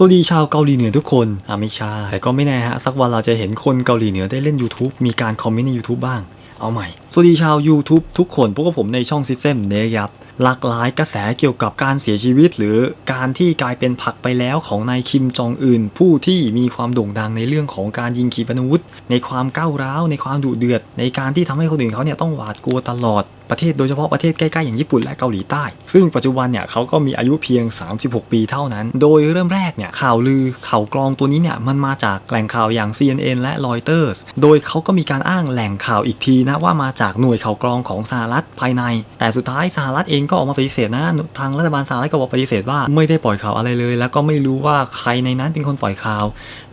สวัสดีชาวเกาหลีเหนือทุกคนอ่าไม่ใช่แต่ก็ไม่แน่ฮะ สักวันเราจะเห็นคนเกาหลีเหนือได้เล่น YouTube มีการคอมเมนต์ใน YouTube บ้าง เอาใหม่ สวัสดีชาว YouTube ทุกคนพวกบผมในช่อง System เนยับหลากหลายกระแสเกี่ยวกับการเสียชีวิต หรือการที่กลายเป็นผักไปแล้วของนายคิมจองอึนผู้ที่มีความโด่งดังในเรื่องของการยิงขีปนาวุธ ในความก้าวร้าวในความดุเดือด ในการที่ทำให้คนอื่นเขาเนี่ยต้องหวาดกลัวตลอด ประเทศโดยเฉพาะประเทศใกล้ๆอย่างญี่ปุ่นและเกาหลีใต้ ซึ่งปัจจุบันเนี่ยเขาก็มีอายุเพียง 36 ปีเท่านั้น โดยเริ่มแรกเนี่ยข่าวลือข่าวกรองตัวนี้เนี่ยมันมาจากแหล่งข่าวอย่าง CNN และ Reuters โดยเขาก็มีการอ้างแหล่งข่าวอีกทีนะว่ามาจากหน่วยข่าวกรองของสหรัฐภายใน แต่สุดท้ายสหรัฐเองก็ออกมาปฏิเสธนะทางรัฐบาลสหรัฐก็บอกปฏิเสธว่าไม่ได้ปล่อยข่าวอะไรเลย แล้วก็ไม่รู้ว่าใครในนั้นเป็นคนปล่อยข่าว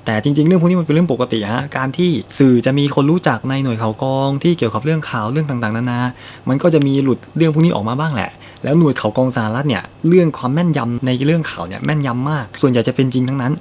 แต่จริงๆ เรื่องพวกนี้มันเป็นเรื่องปกติฮะการที่สื่อจะมีคนรู้จักในหน่วยข่าวกรองที่เกี่ยวกับเรื่องข่าวเรื่องต่างๆนานา มันก็จะมีหลุดเรื่องพวกนี้ออกมาบ้างแหละ แล้วหน่วยข่าวกองสหรัฐเนี่ยเรื่องความแม่นยำในเรื่องข่าวเนี่ยแม่นยำมาก ส่วนใหญ่จะเป็นจริงทั้งนั้น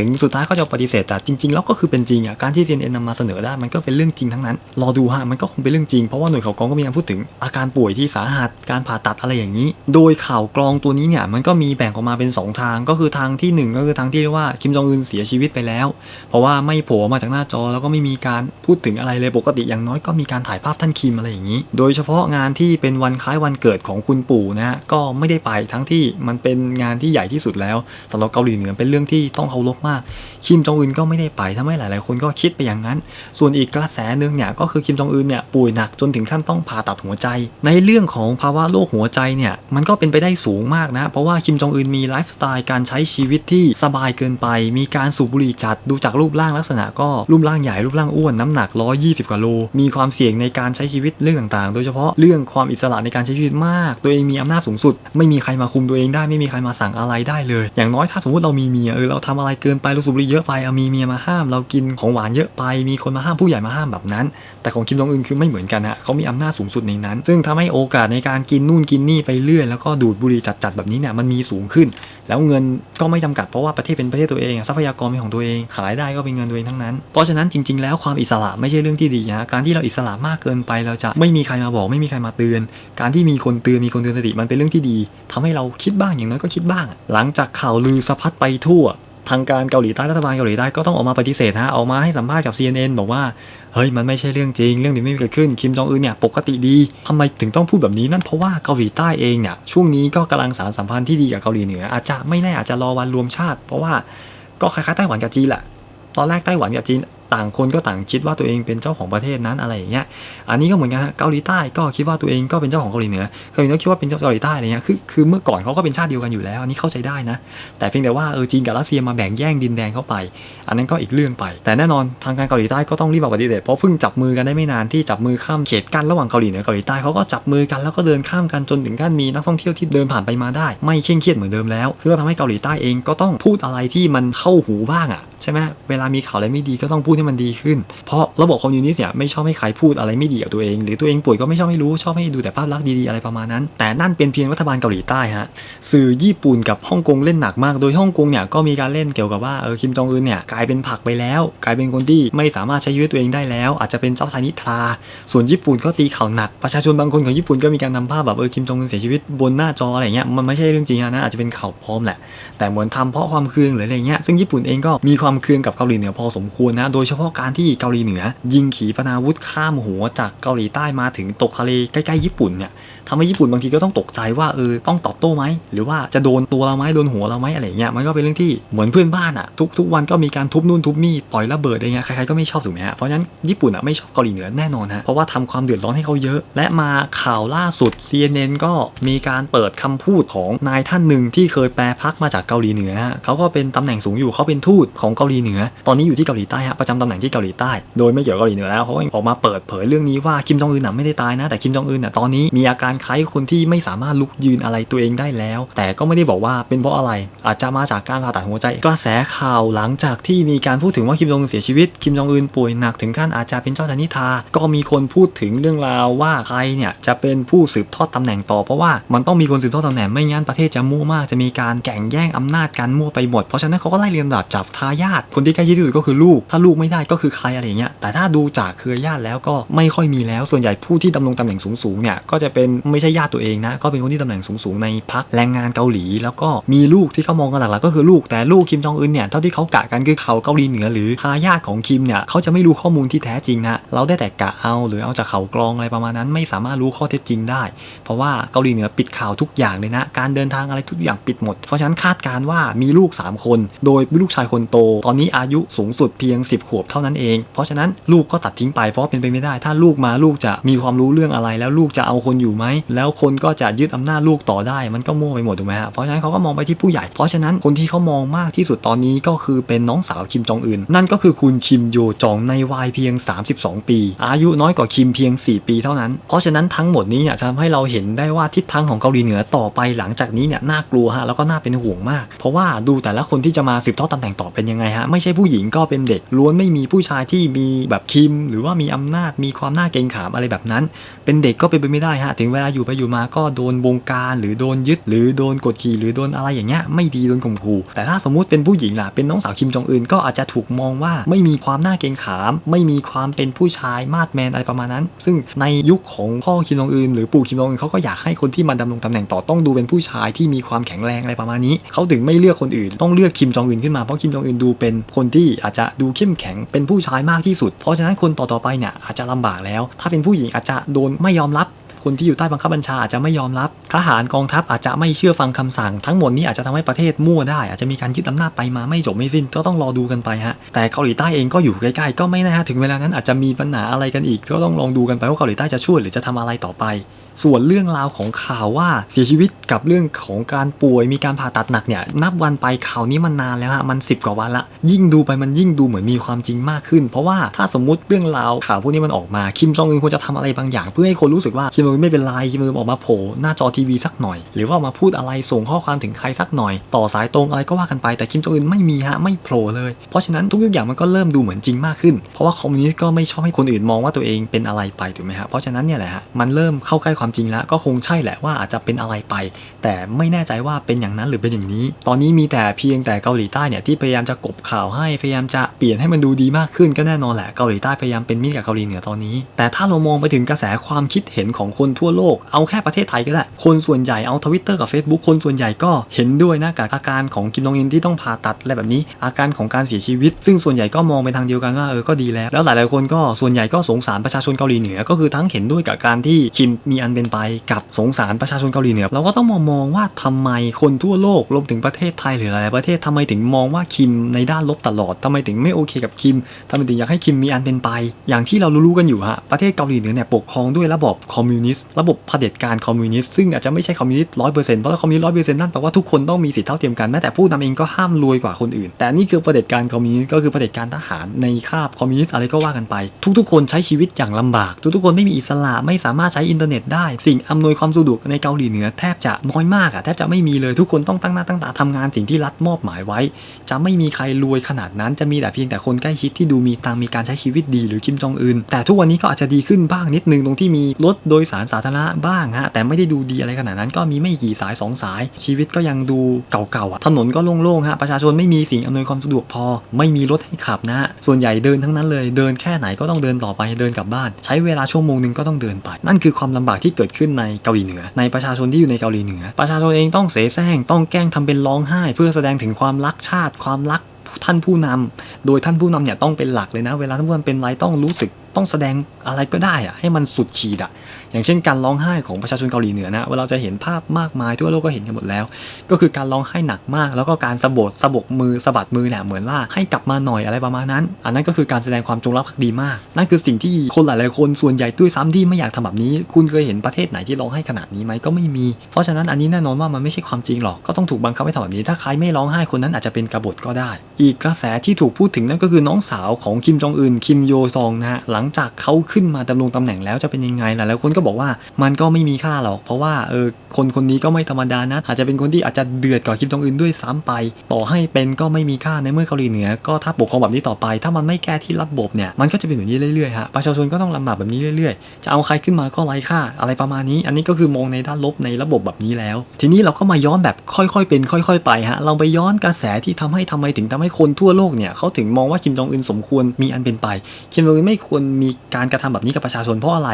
ถึงสุดท้ายเขาจะปฏิเสธแต่จริง ๆ แล้วก็คือเป็นจริงอะการที่ CNN นำมาเสนอได้มันก็เป็นเรื่องจริงทั้งนั้นรอดูฮะมันก็คงเป็นเรื่องจริงเพราะว่าหน่วยข่าวกรองก็มีการพูดถึงอาการป่วยที่สาหัสการผ่าตัดอะไรอย่างนี้ โดยข่าวกรองตัวนี้เนี่ยมันก็มีแบ่งออกมาเป็น 2 ทางก็คือทางที่ 1 ก็คือทางที่เรียกว่าคิมจองอึนเสียชีวิตไปแล้ว เพราะว่าไม่โผล่มาจากหน้าจอแล้วก็ไม่มีการพูดถึงอะไรเลยปกติอย่างน้อยก็มีการถ่ายภาพท่านคิมอะไรอย่างนี้ โดยเฉพาะงานที่เป็นวันคล้ายวันเกิดของคุณปู่นะฮะก็ไม่ได้ไปทั้งที่มันเป็นงานที่ใหญ่ที่สุดแล้วสำหรับเกาหลีเหนือเป็นเรื่องที่ต้องเคารพมาก คิมจองอึนก็ไม่ได้ไปทำให้หลาย ๆ คนก็คิดไปอย่างนั้น ส่วนอีกกระแสหนึ่งเนี่ยก็คือคิมจองอึนเนี่ยป่วยหนักจนถึงขั้นต้องผ่าตัดหัวใจ ในเรื่องของภาวะโรคหัวใจเนี่ยมันก็เป็นไปได้สูงมากนะ เพราะว่าคิมจองอึนมีไลฟ์สไตล์การใช้ชีวิตที่สบายเกินไป มีการสูบบุหรี่จัดดูจากรูปร่างลักษณะก็รูปร่างใหญ่รูปร่างอ้วนน้ำหนัก 120 กว่าโล มีความเสี่ยงในการใช้ชีวิตเรื่องต่าง ๆ โดยเฉพาะเรื่องความอิสระในการใช้ชีวิตมาก ตัวเองมีอำนาจสูงสุด ไม่มีใครมาคุมตัวเองได้ไม่มีใครมาสั่งอะไรได้เลย อย่างน้อยถ้าสมมติเรามีเมียเออเราทำอะไรเกินไปเราสูบบุหรี่เยอะไปเอามีเมียมาห้าม เรากินของหวานเยอะไป มีคนมาห้ามผู้ใหญ่มาห้ามแบบนั้น แต่ของคิมจองอึนคือไม่เหมือนกันฮะเขามีอำนาจสูงสุดในนั้น ซึ่งทำให้โอกาสในการกินนู่นกินนี่ไปเรื่อยแล้วก็ดูดบุหรี่จัดๆแบบนี้เนี่ยมันมีสูงขึ้น แล้วเงินก็ไม่จำกัดเพราะว่าประเทศเป็นประเทศตัวเองทรัพยากรเป็นของตัวเองขายได้ก็เป็นเงินตัวเองทั้งนั้น เพราะฉะนั้นจริง ๆ แล้วความอิสระไม่ใช่เรื่องที่ดีนะการที่เราอิสระมากเกินไปเราจะไม่มีใครมาบอกไม่มีใครมาเตือน การที่มีคนเตือนมีคนเตือนสติมันเป็นเรื่องที่ดีทำให้เราคิดบ้างอย่างน้อยก็คิดบ้าง หลังจากข่าวลือสะพัดไปทั่ว ทางการเกาหลีใต้รัฐบาลเกาหลีใต้ก็ต้องออกมาปฏิเสธฮะออกมาให้สัมภาษณ์กับ CNN บอกว่าเฮ้ยมันไม่ใช่เรื่องจริง เรื่องนี้ไม่เกิดขึ้นคิมจองอึนเนี่ยปกติดีทำไมถึงต้องพูดแบบนี้นั่นเพราะว่าเกาหลีใต้เองเนี่ยช่วงนี้ก็กำลังสารสัมพันธ์ที่ดีกับเกาหลีเหนืออาจจะไม่แน่อาจจะรอวันรวมชาติ เพราะว่าก็คล้ายๆไต้หวันกับจีนแหละตอนแรกไต้หวันกับจีน ต่างคนก็ต่างคิดว่าตัวเองเป็นเจ้าของประเทศนั้นอะไรอย่างเงี้ย อันนี้ก็เหมือนกันฮะเกาหลีใต้ก็คิดว่าตัวเองก็เป็นเจ้าของเกาหลีเหนือ เกาหลีเหนือคิดว่าเป็นเจ้าเกาหลีใต้อะไรเงี้ย คือคือเมื่อก่อนเขาก็เป็นชาติเดียวกันอยู่แล้วอันนี้เข้าใจได้นะ แต่เพียงแต่ว่าเออจีนกับรัสเซียมาแบ่งแย่งดินแดนเข้าไป อันนั้นก็อีกเรื่องไป แต่แน่นอนทางการเกาหลีใต้ก็ต้องรีบปฏิเสธเพราะเพิ่งจับมือกันได้ไม่นานที่จับมือข้ามเขตกั้นระหว่างเกาหลีเหนือเกาหลีใต้เขาก็จับมือกันแล้วก็เดินข้ามกันจนถึงขั้นมีนักท่องเที่ยวที่เดินผ่านไปมาได้ ไม่เคร่งเครียดเหมือนเดิมแล้วซึ่งก็ทำให้เกาหลีใต้เองก็ต้องพูดอะไรที่มันเข้าหูบ้างอะใช่ไหมเวลามีข่าวอะไรไม่ดีก็ต้องพูดให้มันดีขึ้น เพราะระบบคอมมิวนิสต์เนี่ยไม่ชอบให้ใครพูดอะไรไม่ดีกับตัวเอง หรือตัวเองป่วยก็ไม่ชอบให้รู้ชอบให้ดูแต่ภาพลักษณ์ดีๆอะไรประมาณนั้น แต่นั่นเป็นเพียงรัฐบาลเกาหลีใต้ฮะสื่อญี่ปุ่นกับฮ่องกงเล่นหนักมาก โดยฮ่องกงเนี่ยก็มีการเล่นเกี่ยวกับว่าเออคิมจองอึนเนี่ยกลายเป็นผักไปแล้ว กลายเป็นคนที่ไม่สามารถใช้ชีวิตตัวเองได้แล้ว อาจจะเป็นเจ้าชายนิทรา ส่วนญี่ปุ่นก็ตีข่าวหนักประชาชนบางคนของญี่ปุ่นก็มีการนำภาพแบบเออคิมจองอึนเสียชีวิตบนหน้าจออะไรเงี้ยมันไม่ใช่เรื่องจริงนะอาจจะเป็นข่าวปลอมแหละแต่เหมือนทำเพราะความเคืองหรืออะไรเงี้ยซึ่งญี่ปุ่นเองก็มีความเคืองกับเกาหลีเหนือพอสมควรนะโดยเฉพาะการที่เกาหลีเหนือ ยิงขีปนาวุธข้ามหัวจากเกาหลีใต้มาถึงตกทะเลใกล้ๆญี่ปุ่นเนี่ย ทำให้ญี่ปุ่นบางทีก็ต้องตกใจว่าเออต้องตอบโต้ไหมหรือว่าจะโดนตัวเราไหมโดนหัวเราไหมอะไรเงี้ยมันก็เป็นเรื่องที่เหมือนเพื่อนบ้านอะทุกทุกวันก็มีการทุบนู่นทุบนี่ปล่อยระเบิดอะไรเงี้ยใครๆก็ไม่ชอบถูกไหมฮะเพราะฉะนั้นญี่ปุ่นอะไม่ชอบเกาหลีเหนือแน่นอนฮะเพราะว่าทำความเดือดร้อนให้เขาเยอะ และมาข่าวล่าสุด CNN ก็มีการเปิดคำพูดของนายท่านหนึ่งที่เคยแปลพักมาจากเกาหลีเหนือฮะเขาก็เป็นตำแหน่งสูงอยู่เขาเป็นทูตของเกาหลีเหนือ ตอนนี้อยู่ที่เกาหลีใต้ฮะประจำตำแหน่งที่เกาหลีใต้โดยไม่เกี่ยวกับเกาหลีเหนือแล้วเขาก็ออกมาเปิดเผยเรื่องนี้ว่าคิมจองอึนน่ะไม่ได้ตายนะแต่คิมจองอึนน่ะตอนนี้มีอาการคล้ายคนที่ไม่สามารถลุกยืนอะไรตัวเองได้แล้ว แต่ก็ไม่ได้บอกว่าเป็นเพราะอะไร อาจจะมาจากการผ่าตัดหัวใจ กระแสข่าวหลังจากที่มีการพูดถึงว่าคิมจองอึนเสียชีวิต คิมจองอึนป่วยหนักถึงขั้นอาจจะเป็นเจ้าชายนิทา ก็มีคนพูดถึงเรื่องราวว่าใครเนี่ยจะเป็นผู้สืบทอดตำแหน่งต่อเพราะว่ามันต้องมีคนสืบทอดตำแหน่งไม่งั้นประเทศจะมั่วมากจะมีการแข่งแย่งอำนาจกันมั่วไปหมด เพราะฉะนั้นเขาก็ไล่เรียงลำดับจากทายาทคนที่ใกล้ชิดที่สุดก็คือลูก ถ้าลูกไม่ได้ก็คือใครอะไรอย่างเงี้ยแต่ถ้าดูจากเครือญาติแล้วก็ไม่ค่อยมีแล้วส่วนใหญ่ผู้ที่ดำรงตำแหน่งสูงๆเนี่ยก็จะเป็นไม่ใช่ญาติตัวเองนะ ก็เป็นคนที่ตำแหน่งสูงๆในพรรคแรงงานเกาหลี แล้วก็มีลูกที่เขามองกันหลักๆก็คือลูกแต่ลูกคิมจองอึนเนี่ยเท่าที่เขากะกันคือเขาเกาหลีเหนือหรือทายาทของคิมเนี่ยเขาจะไม่รู้ข้อมูลที่แท้จริงนะเราได้แต่กะเอาหรือเอาจากเขากรองอะไรประมาณนั้น ไม่สามารถรู้ข้อเท็จจริงได้ เพราะว่าเกาหลีเหนือปิดข่าวทุกอย่างเลยนะ การเดินทางอะไรทุกอย่างปิดหมด เพราะฉะนั้นคาดการว่ามีลูก 3 คน โดยลูกชายคนโต ตอนนี้อายุสูงสุดเพียง 10 ขวบเท่านั้นเอง เพราะฉะนั้นลูกก็ตัดทิ้งไปเพราะเป็นไปไม่ได้ ถ้าลูกมาลูกจะมีความรู้เรื่องอะไร แล้วลูกจะเอาคนอยู่ไหมแล้วคนก็จะยึดอำนาจลูกต่อได้ มันก็มั่วไปหมดถูกไหมฮะเพราะฉะนั้นเขาก็มองไปที่ผู้ใหญ่ เพราะฉะนั้นคนที่เขามองมากที่สุดตอนนี้ก็คือเป็นน้องสาวคิมจองอึนนั่นก็คือคุณคิมโยจองในวัยเพียง 32 ปี อายุน้อยกว่าคิมเพียง 4 ปีเท่านั้น เพราะฉะนั้นทั้งหมดนี้เนี่ยทำให้เราเห็นได้ว่าทิศทางของเกาหลีเหนือต่อไปหลังจากนี้เนี่ยน่ากลัวฮะแล้วก็น่าเป็นห่วงมาก เพราะว่าดูแต่ละคนที่จะมาสืบทอดตำแหน่งต่อเป็นยังไงฮะไม่ใช่ผู้หญิงก็เป็นเด็กล้วนไม่มีผู้ชายที่มีแบบคิม หรือว่ามีอำนาจมีความน่าเกรงขามอะไรแบบนั้น เป็นเด็กก็เป็นไปไม่ได้ฮะถึงเวลาอยู่ไปอยู่มาก็โดนบงการหรือโดนยึด หรือโดนกดขี่หรือโดนอะไรอย่างเงี้ยไม่ดีโดนข่มขู่แต่ถ้าสมมุติเป็นผู้หญิงล่ะเป็นน้องสาวคิมจองอึนก็อาจจะถูกมองว่าไม่มีความน่าเกรงขาม ไม่มีความเป็นผู้ชายมาดแมนอะไรประมาณนั้น ซึ่งในยุคของพ่อคิมจองอึนหรือปู่คิมจองอึนเขาก็อยากให้คนที่มาดำรงตำแหน่งต่อต้องดูเป็นผู้ชายที่มีความแข็งแรงอะไรประมาณนี้เขาถึงไม่เลือกคนอื่น ต้องเลือกคิมจองอึนขึ้นมาเพราะคิมจองอึนดูเป็นคนที่อาจจะดูเข้มแข็งเป็นผู้ชายมากที่สุด เพราะฉะนั้นคนต่อๆไปเนี่ยอาจจะลำบากแล้ว ถ้าเป็นผู้หญิงอาจจะโดนไม่ยอมรับ คนที่อยู่ใต้บังคับบัญชาอาจจะไม่ยอมรับทหารกองทัพอาจจะไม่เชื่อฟังคำสั่ง ทั้งหมดนี้อาจจะทำให้ประเทศมั่วได้ อาจจะมีการยึดอำนาจไปมาไม่จบไม่สิ้นก็ต้องรอดูกันไปฮะแต่เกาหลีใต้เองก็อยู่ใกล้ๆก็ไม่แน่ฮะถึงเวลานั้นอาจจะมีปัญหาอะไรกันอีกก็ต้องลองดูกันไปว่าเกาหลีใต้จะช่วยหรือจะทำอะไรต่อไป ส่วนเรื่องราวของข่าวว่าเสียชีวิตกับเรื่องของการป่วยมีการผ่าตัดหนักเนี่ยนับวันไปข่าวนี้มันนานแล้วฮะมัน 10 กว่าวันละ ยิ่งดูไปมันยิ่งดูเหมือนมีความจริงมากขึ้น เพราะว่าถ้าสมมุติเรื่องราวข่าวพวกนี้มันออกมาคิมจองอึนควรจะทำอะไรบางอย่าง เพื่อให้คนรู้สึกว่าคิมจองอึนไม่เป็นไรคิมจองอึนออกมาโผล่หน้าจอทีวีสักหน่อย หรือว่ามาพูดอะไรส่งข้อความถึงใครสักหน่อย ต่อสายตรงอะไรก็ว่ากันไปแต่คิมจองอึนไม่มีฮะไม่โผล่เลยเพราะฉะนั้นทุกอย่างมันก็เริ่มดูเหมือนจริงมากขึ้น เพราะว่าคอมมิวนิสต์ก็ไม่ชอบให้คนอื่นมองว่าตัวเองเป็นอะไรไปถูกไหมฮะเพราะฉะนั้นเนี่ยแหละฮะมันเริ่มเข้าใกล้ความจริงแล้วก็คงใช่แหละว่าอาจจะเป็นอะไรไป แต่ไม่แน่ใจว่าเป็นอย่างนั้นหรือเป็นอย่างนี้ ตอนนี้มีแต่เพียงแต่เกาหลีใต้เนี่ยที่พยายามจะกบข่าวให้พยายามจะเปลี่ยนให้มันดูดีมากขึ้นก็แน่นอนแหละเกาหลีใต้พยายามเป็นมิตรกับเกาหลีเหนือตอนนี้ แต่ถ้าเรามองไปถึงกระแสความคิดเห็นของคนทั่วโลกเอาแค่ประเทศไทยก็ได้คนส่วนใหญ่เอาทวิตเตอร์กับ Facebook คนส่วนใหญ่ก็เห็นด้วยนะกับอาการของคิมจองอินที่ต้องผ่าตัดอะไรแบบนี้ อาการของการเสียชีวิต ซึ่งส่วนใหญ่ก็มองไปทางเดียวกันว่าเออก็ดีแล้วแล้วหลายๆคนก็ส่วนใหญ่ก็สงสารประชาชนเกาหลีเหนือก็คือทั้งเห็นด้วยกับการที่คิมมีอันเป็นไปกับสงสารประชาชนเกาหลีเหนือเราก็ต้องมองมองว่าทำไมคนทั่วโลกรวมถึงประเทศไทยหรือหลายประเทศทำไมถึงมองว่าคิมในด้านลบตลอดทำไมถึงไม่โอเคกับคิมทำไมถึงอยากให้คิมมีอันเป็นไป อย่างที่เรารู้ๆกันอยู่ฮะประเทศเกาหลีเหนือเนี่ยปกครองด้วยระบบคอมมิวนิสต์ระบบเผด็จการคอมมิวนิสต์ซึ่งอาจจะไม่ใช่คอมมิวนิสต์ร้อยเปอร์เซ็นต์เพราะถ้าคอมมิวนิสต์ร้อยเปอร์เซ็นต์นั่นแปลว่าทุกคนต้องมีสิทธิเท่าเทียมกันแม้แต่ผู้นำเองก็ห้ามรวยกว่าคนอื่น แต่นี่คือเผด็จการคอมมิวนิสต์ก็คือเผด็จการทหารในคาบคอมมิวนิสต์อะไรก็ว่ากันไป ทุกๆ คนใช้ชีวิตอย่างลำบาก ทุกๆ คนไม่มีอิสระไม่สามารถใช้อินเทอร์เน็ตได้สิ่งอำนวยความสะดวกในเกาหลีเหนือแทบจะน้อยมากอะแทบจะไม่มีเลยทุกคนต้องตั้งหน้าตั้งตาทำงานสิ่งที่รัฐมอบหมายไว้ จะไม่มีใครรวยขนาดนั้นจะมีแต่เพียงแต่คนใกล้ชิดที่ดูมีตังมีการใช้ชีวิตดีหรือคิมจองอึนแต่ทุกวันนี้ก็อาจจะดีขึ้นบ้างนิดนึงตรงที่มีรถโดยสารสาธารณะบ้างฮะแต่ไม่ได้ดูดีอะไรขนาดนั้น ก็มีไม่กี่สายสองสาย ชีวิตก็ยังดูเก่าๆอะถนนก็โล่งๆฮะประชาชนไม่มีสิ่งอำนวยความสะดวกพอ ไม่มีรถให้ขับนะส่วนใหญ่เดินทั้งนั้นเลยเดินแค่ไหนก็ต้องเดินต่อไปเดินกลับบ้าน ใช้เวลาชั่วโมงหนึ่งก็ต้องเดินไป นั่นคือความลำบากที่เกิดขึ้นในเกาหลีเหนือ ในประชาชนที่อยู่ในเกาหลีเหนือ ประชาชนเองต้องเสแสร้งต้องแกล้งทำเป็นร้องไห้ เพื่อแสดงถึงความรักชาติความรัก ท่านผู้นำโดยท่านผู้นำเนี่ยต้องเป็นหลักเลยนะ เวลาท่านผู้นำเป็นไรต้องรู้สึกต้องแสดงอะไรก็ได้อะให้มันสุดขีดอะอย่างเช่นการร้องไห้ของประชาชนเกาหลีเหนือนะเวลาจะเห็นภาพมากมายทั่วโลกก็เห็นกันหมดแล้ว ก็คือการร้องไห้หนักมาก แล้วก็การสะบดสะบกมือสะบัดมือเนี่ยเหมือนว่าให้กลับมาหน่อยอะไรประมาณนั้น อันนั้นก็คือการแสดงความจงรักภักดีมาก นั่นคือสิ่งที่คนหลายๆคนส่วนใหญ่ด้วยซ้ำที่ไม่อยากทำแบบนี้ คุณเคยเห็นประเทศไหนที่ร้องไห้ขนาดนี้ไหมก็ไม่มี เพราะฉะนั้นอันนี้แน่นอนว่ามันไม่ใช่ความจริงหรอกก็ต้องถูกบังคับให้ทำแบบนี้ ถ้าใครไม่ร้องไห้คนนั้นอาจจะเป็นกบฏก็ได้อีกกระแสที่ถูกพูดถึงนั่นก็คือน้องสาวของคิมจองอึนคิมโยซองนะฮะหลังจากเขาขึ้นมาดำรงตำแหน่งแล้วจะเป็นยังไงหลายๆคนก็บอกว่ามันก็ไม่มีค่าหรอก เพราะว่าเออคนคนนี้ก็ไม่ธรรมดานะ อาจจะเป็นคนที่อาจจะเดือดกว่าคิมจองอึนด้วยซ้ำไป ต่อให้เป็นก็ไม่มีค่าในเมื่อเกาหลีเหนือก็ถ้าปกครองแบบนี้ต่อไป ถ้ามันไม่แก้ที่ระบบเนี่ยมันก็จะเป็นแบบนี้เรื่อยๆฮะประชาชนก็ต้องลำบากแบบนี้เรื่อยๆ จะเอาใครขึ้นมาก็ไร้ค่า อะไรประมาณนี้ อันนี้ก็คือมองในด้านลบในระบบแบบนี้แล้ว ทีนี้เราก็มาย้อนแบบค่อยๆเป็น ค่อย ๆ ไปฮะเราไปย้อนกระแสที่ทำให้ทำไมถึงทำให้คนทั่วโลกเนี่ยเขาถึงมองว่าคิมจองอึนสมควรมีอันเป็นไป คิมจองอึนไม่ควรมีการกระทำแบบนี้กับประชาชนเพราะอะไร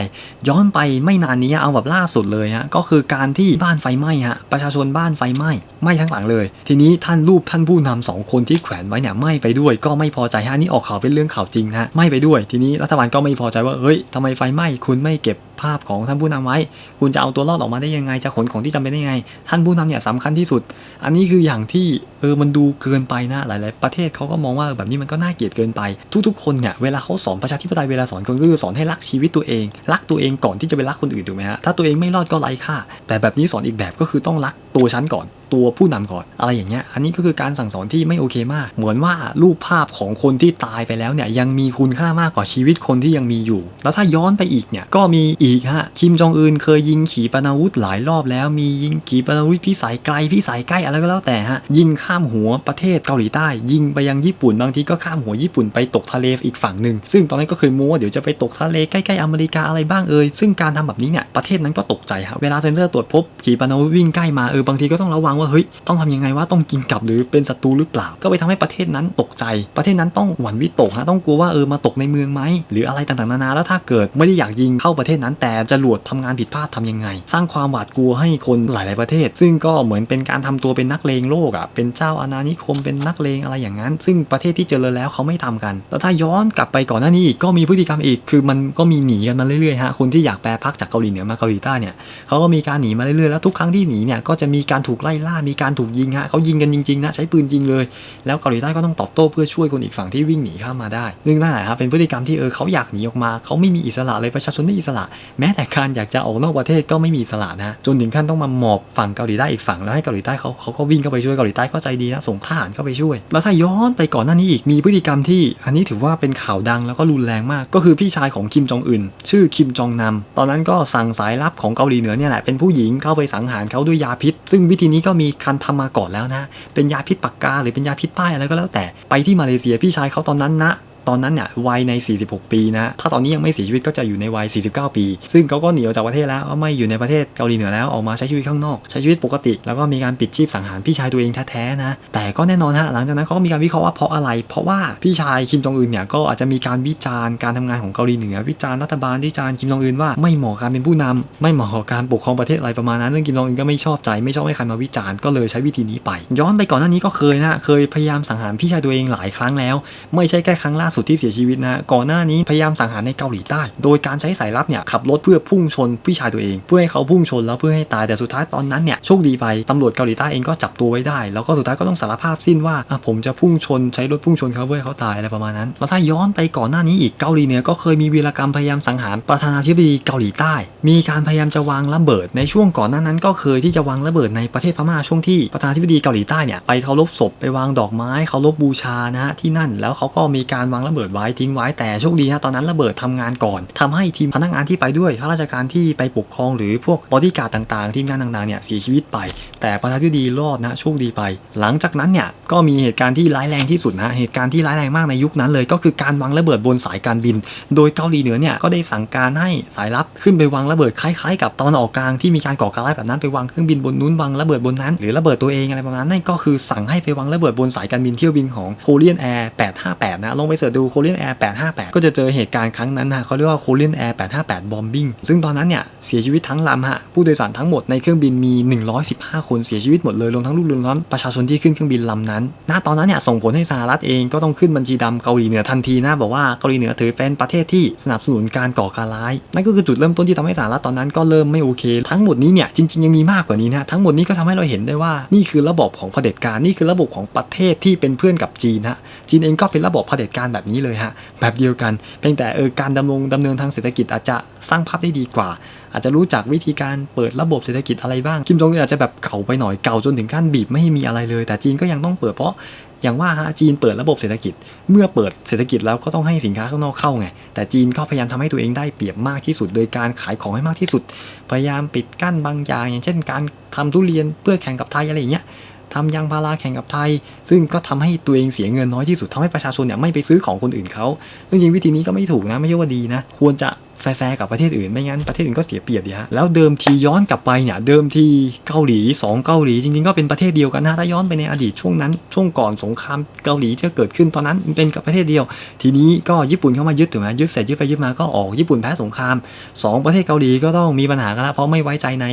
ย้อนไปไม่นานนี้เอาแบบล่าสุดเลยฮะก็คือการที่บ้านไฟไหม้ฮะประชาชนบ้านไฟไหม้ไหม้ทั้งหลังเลย ทีนี้ท่านรูปท่านผู้นำสองคนที่แขวนไว้เนี่ยไหม้ไปด้วย ก็ไม่พอใจฮะนี่ออกข่าวเป็นเรื่องข่าวจริงนะฮะไหม้ไปด้วย ทีนี้รัฐบาลก็ไม่พอใจว่าเฮ้ยทำไมไฟไหม้คุณไม่เก็บ ภาพของท่านผู้นำไว้ คุณจะเอาตัวรอดออกมาได้ยังไง จะขนของที่จำเป็นได้ยังไง ท่านผู้นำเนี่ยสำคัญที่สุด อันนี้คืออย่างที่เออมันดูเกินไปนะหลายๆ ประเทศเขาก็มองว่าแบบนี้มันก็น่าเกลียดเกินไป ทุกๆคนเนี่ยเวลาเขาสอนประชาธิปไตยเวลาสอนคนก็คือสอนให้รักชีวิตตัวเอง รักตัวเองก่อนที่จะไปรักคนอื่นถูกไหมฮะถ้าตัวเองไม่รอดก็ไร้ค่า แต่แบบนี้สอนอีกแบบก็คือต้องรักตัวฉันก่อน ตัวผู้นำก่อน อะไรอย่างเงี้ย อันนี้ก็คือการสั่งสอนที่ไม่โอเคมาก เหมือนว่ารูปภาพของคนที่ตายไปแล้วเนี่ยยังมีคุณค่ามากกว่าชีวิตคนที่ยังมีอยู่ แล้วถ้าย้อนไปอีกเนี่ยก็มีอีกฮะคิมจองอึนเคยยิงขีปนาวุธหลายรอบแล้วมียิงขีปนาวุธพิสัยไกลพิสัยใกล้อะไรก็แล้วแต่ฮะยิงข้ามหัวประเทศเกาหลีใต้ ยิงไปยังญี่ปุ่นบางทีก็ข้ามหัวญี่ปุ่นไปตกทะเลอีกฝั่งหนึ่งซึ่งตอนนั้นก็เคยมัวเดี๋ยวจะไปตกทะเลใกล้ๆอเมริกาอะไรบ้างเอ่ยซึ่งการทำแบบนี้เนี่ยประเทศนั้นก็ตกใจฮะเวลาเซนเซอร์ตรวจพบขีปนาวุธวิ่งใกล้มาเออบางทีก็ต้องระวังว่าเฮ้ยต้องทำยังไงว่าต้องกินกลับหรือเป็นศัตรูหรือเปล่า ก็ไปทำให้ประเทศนั้นตกใจ ประเทศนั้นต้องหวั่นวิตกฮะต้องกลัวว่าเออมาตกในเมืองไหมหรืออะไรต่างๆนานาแล้วถ้าเกิดไม่ได้อยากยิงเข้าประเทศนั้น แต่จรวดทำงานผิดพลาดทำยังไง สร้างความหวาดกลัวให้คนหลาย ๆประเทศ ซึ่งก็เหมือนเป็นการทำตัวเป็นนักเลงโลกอะเป็นเจ้าอาณานิคมเป็นนักเลงอะไรอย่างนั้น ซึ่งประเทศที่เจริญแล้วเขาไม่ทำกัน แล้วถ้าย้อนกลับไปก่อนหน้านี้อีกก็มีพฤติกรรมอีกคือมันก็มีหนีกันมาเรื่อยๆฮะคนที่อยากแปรพักจากเกาหลีเหนือมาเกาหลีใต้เนี่ยเขาก็มีการหนีมาเรื่อยๆแล้วทุกครั้งที่หนีเนี่ยก็จะมีการถูกไล่ล่ามีการถูกยิงฮะเขายิงกันจริงๆนะใช้ปืนจริงเลย แล้วเกาหลีใต้ก็ต้องตอบโต้เพื่อช่วยคนอีกฝั่งที่วิ่งหนีข้ามมาได้ซึ่งนั่นแหละครับเป็นพฤติกรรมที่เออเขาอยากหนีออกมาเขาไม่มีอิสระเลยประชาชนไม่อิสระ แม้แต่การอยากจะออกนอกประเทศก็ไม่มีอิสระนะจนถึงขั้นต้องมาหมอบฝั่งเกาหลีใต้อีกฝั่งแล้วให้เกาหลีใต้เขาเขาก็วิ่งเข้าไปช่วยเกาหลีใต้ก็ใจดีนะส่งทหารเข้าไปช่วย แล้วถ้าย้อนไปก่อนหน้านี้อีกมีพฤติกรรมที่ อันนี้ถือว่าเป็นข่าวดังแล้วก็รุนแรงมาก ก็คือพี่ชายของคิมจองอึนชื่อคิมจองนำตอนนั้นก็สั่งสายลับของเกาหลีเหนือเนี่ยแหละเป็นผู้หญิงเข้าไปสังหารเขาด้วยยาพิษซึ่งวิธีนี้ก็มีการทำมาก่อนแล้วนะ เป็นยาพิษปากกาหรือเป็นยาพิษป้ายอะไรก็แล้วแต่ไปที่มาเลเซียพี่ชายเขาตอนนั้นนะ ตอนนั้นเนี่ยวัยใน 46 ปีนะถ้าตอนนี้ยังไม่เสียชีวิตก็จะอยู่ในวัย 49 ปี ซึ่งเขาก็หนีออกจากประเทศแล้วไม่อยู่ในประเทศเกาหลีเหนือแล้วออกมาใช้ชีวิตข้างนอก ใช้ชีวิตปกติ แล้วก็มีการปิดชีพสังหารพี่ชายตัวเองแท้ๆนะแต่ก็แน่นอนฮะหลังจากนั้นเขาก็มีการวิเคราะห์ว่าเพราะอะไร เพราะว่าพี่ชายคิมจองอึนเนี่ยก็อาจจะมีการวิจารณ์การทำงานของเกาหลีเหนือวิจารณ์รัฐบาลวิจารณ์คิมจองอึนว่าไม่เหมาะการเป็นผู้นำไม่เหมาะกับการปกครองประเทศอะไรประมาณนั้นเรื่องคิมจองอึนก็ไม่ชอบใจไม่ชอบให้ใครมาวิจารณ์ก็เลยใช้วิธีนี้ไป ย้อนไปก่อนหน้านี้ก็เคยนะเคยพยายามสังหารพี่ชายตัวเองหลายครั้งแล้ว ไม่ใช่แค่ครั้งล่าสุดที่เสียชีวิตนะก่อนหน้านี้พยายามสังหารในเกาหลีใต้ โดยการใช้สายลับเนี่ยขับรถเพื่อพุ่งชนพี่ชายตัวเอง เพื่อให้เขาพุ่งชนแล้วเพื่อให้ตายแต่สุดท้ายตอนนั้นเนี่ยโชคดีไปตำรวจเกาหลีใต้เองก็จับตัวไว้ได้ แล้วก็สุดท้ายก็ต้องสารภาพสิ้นว่าอะผมจะพุ่งชนใช้รถพุ่งชนเขาเพื่อให้เขาตายอะไรประมาณนั้นแล้วถ้าย้อนไปก่อนหน้านี้อีกเกาหลีเหนือก็เคยมีวีรกรรมพยายามสังหารประธานาธิบดีเกาหลีใต้ มีการพยายามจะวางระเบิด ในช่วงก่อนหน้านั้นก็เคยที่จะวางระเบิดในประเทศพม่าช่วงที่ประธานาธิบดีเกาหลีใต้เนี่ยไปเคารพศพไปวางดอกไม้เคารพบูชานะฮะที่นั่นแล้วเขาก็มีการวางระเบิดไว้ทิ้งไว้แต่โชคดีฮะตอนนั้นระเบิดทำงานก่อนทำให้ทีมพนักงานที่ไปด้วยข้าราชการที่ไปปกครองหรือพวกบอดี้การ์ดต่างๆ ทีมงานต่างๆเนี่ยเสียชีวิตไป แต่ประธานาธิบดีรอดนะโชคดีไป หลังจากนั้นเนี่ยก็มีเหตุการณ์ที่ร้ายแรงที่สุดนะเหตุการณ์ที่ร้ายแรงมากในยุคนั้นเลย ก็คือการวางระเบิดบนสายการบิน โดยเกาหลีเหนือเนี่ยก็ได้สั่งการให้สายลับขึ้นไปวางระเบิดคล้ายๆ กับตอนออกกลางที่มีการก่อการร้ายแบบนั้นไปวางเครื่องบินบนนู้นวางระเบิดบนนั้น หรือระเบิดตัวเองอะไรประมาณนั้นนั่นก็คือสั่งให้ไปวางระเบิดบนสายการบินเที่ยวบินของ Korean Air 858นะลงไปเสิร์ชดู Korean Air 858 ก็จะเจอเหตุการณ์ครั้งนั้นนะเขาเรียกว่า Korean Air 858 bombing ซึ่งตอนนั้นเนี่ยเสียชีวิตทั้งลำฮะผู้โดยสารทั้งหมดในเครื่องบินมี 115 คนเสียชีวิตหมดเลยรวมทั้งลูกเรือรวมทั้งประชาชนที่ขึ้นเครื่องบินลำนั้นณตอนนั้นเนี่ยส่งผลให้สหรัฐเองก็ต้องขึ้นบัญชีดำเกาหลีเหนือทันทีนะบอกว่าเกาหลีเหนือถือเป็นประเทศที่สนับสนุนการก่อการร้าย นั่นก็คือจุดเริ่มต้นที่ทำให้สหรัฐตอนนั้นก็เริ่มไม่โอเค ทั้งหมดนี้เนี่ยจริงๆยังมีมากกว่านี้นะทั้งหมดนี้ก็ทำให้เราเห็นได้ว่านี่คือระบบของเผด็จการนี่คือระบบของประเทศที่เป็นเพื่อนกับจีนฮะจีนเองก็เป็นระบบเผด็จการแบบนี้เลยฮะแบบเดียวกันเพียงแต่เออการดำรงดำเนินทางเศรษฐกิจอาจจะสร้างภาพได้ดีกว่า อาจจะรู้จักวิธีการเปิดระบบเศรษฐกิจอะไรบ้างคิมจองอึนอาจจะแบบเก่าไปหน่อยเก่าจนถึงขั้นบีบไม่ให้มีอะไรเลย แต่จีนก็ยังต้องเปิดเพราะอย่างว่าฮะจีนเปิดระบบเศรษฐกิจ เมื่อเปิดเศรษฐกิจแล้วก็ต้องให้สินค้าข้างนอกเข้าไง แต่จีนก็พยายามทำให้ตัวเองได้เปรียบมากที่สุด โดยการขายของให้มากที่สุด พยายามปิดกั้นบางอย่างอย่างเช่น การทำทุเรียนเพื่อแข่งกับไทยอะไรอย่างเงี้ย ทำยางพาราแข่งกับไทย ซึ่งก็ทำให้ตัวเองเสียเงินน้อยที่สุดทำให้ประชาชนเนี่ยไม่ไปซื้อของคนอื่นเขาซึ่งจริงๆวิธีนี้ก็ไม่ถูกนะไม่ใช่ว่าดีนะ ควรจะแฟร์กับประเทศอื่นไม่งั้นประเทศอื่นก็เสียเปรียบดีฮะแล้วเดิมทีย้อนกลับไปเนี่ยเดิมทีเกาหลีสองเกาหลีจริงๆก็เป็นประเทศเดียวกันนะถ้าย้อนไปในอดีตช่วงนั้นช่วงก่อนสงครามเกาหลีที่เกิดขึ้นตอนนั้นเป็นกับประเทศเดียว ทีนี้ก็ญี่ปุ่นเข้ามายึดถูกไหมยึดเสร็จยึดไปยึดมาก็ออกญี่ปุ่นแพ้สงครามสองประเทศเกาหลีก็ต้องมีปัญหากันแล้วเพราะไม่ไว้ใจใน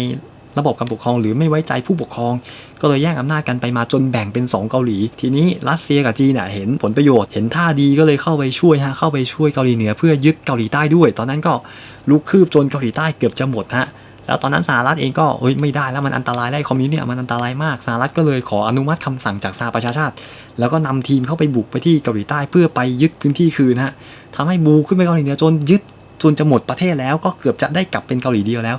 ระบบการปกครองหรือไม่ไว้ใจผู้ปกครอง ก็เลยแย่งอำนาจกันไปมาจนแบ่งเป็น 2 เกาหลี ทีนี้รัสเซียกับจีนเนี่ยเห็นผลประโยชน์เห็นท่าดีก็เลยเข้าไปช่วยฮะเข้าไปช่วยเกาหลีเหนือเพื่อยึดเกาหลีใต้ด้วย ตอนนั้นก็ลุกคืบจนเกาหลีใต้เกือบจะหมดฮะแล้วตอนนั้นสหรัฐเองก็เฮ้ยไม่ได้แล้วมันอันตรายได้คอมมิวนิสต์เนี่ยมันอันตรายมากสหรัฐก็เลยขออนุมัติคำสั่งจากสหประชาชาติ แล้วก็นำทีมเข้าไปบุกไปที่เกาหลีใต้เพื่อไปยึดพื้นที่คืนฮะทำให้บูขึ้นไปเกาหลีเหนือจนยึด จนจะหมดประเทศแล้วก็เกือบจะได้กลับเป็นเกาหลีเดียวแล้ว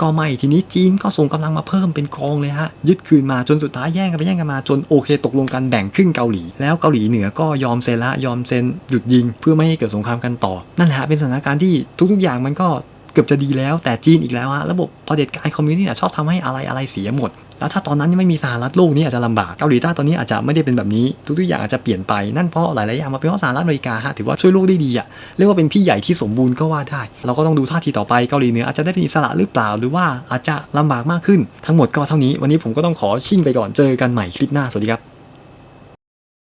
ก็ไม่ทีนี้จีนก็ส่งกำลังมาเพิ่มเป็นกองเลยฮะยึดคืนมาจนสุดท้ายแย่งกันไปแย่งกันมาจนโอเค ตกลงกันแบ่งครึ่งเกาหลี แล้วเกาหลีเหนือก็ยอมเซ็นละยอมเซ็นหยุดยิง เพื่อไม่ให้เกิดสงครามกันต่อ นั่นแหละเป็นสถานการณ์ที่ทุกๆอย่างมันก็ เกือบจะดีแล้วแต่จีนอีกแล้วฮะระบบเผด็จการคอมมิวนิสต์เนี่ยชอบทำให้อะไรอะไรเสียหมด แล้วถ้าตอนนั้นยังไม่มีสหรัฐโลกนี้อาจจะลำบากเกาหลีใต้ตอนนี้อาจจะไม่ได้เป็นแบบนี้ ทุกๆอย่างอาจจะเปลี่ยนไปนั่นเพราะหลายๆอย่างมาเป็นเพราะสหรัฐอเมริกาฮะถือว่าช่วยโลกได้ดีอะเรียกว่าเป็นพี่ใหญ่ที่สมบูรณ์ก็ว่าได้ เราก็ต้องดูท่าทีต่อไปเกาหลีเหนืออาจจะได้เป็นอิสระหรือเปล่า หรือว่าอาจจะลำบากมากขึ้น ทั้งหมดก็เท่านี้ วันนี้ผมก็ต้องขอชิ่งไปก่อนเจอกันใหม่คลิปหน้าสวัสดีครับ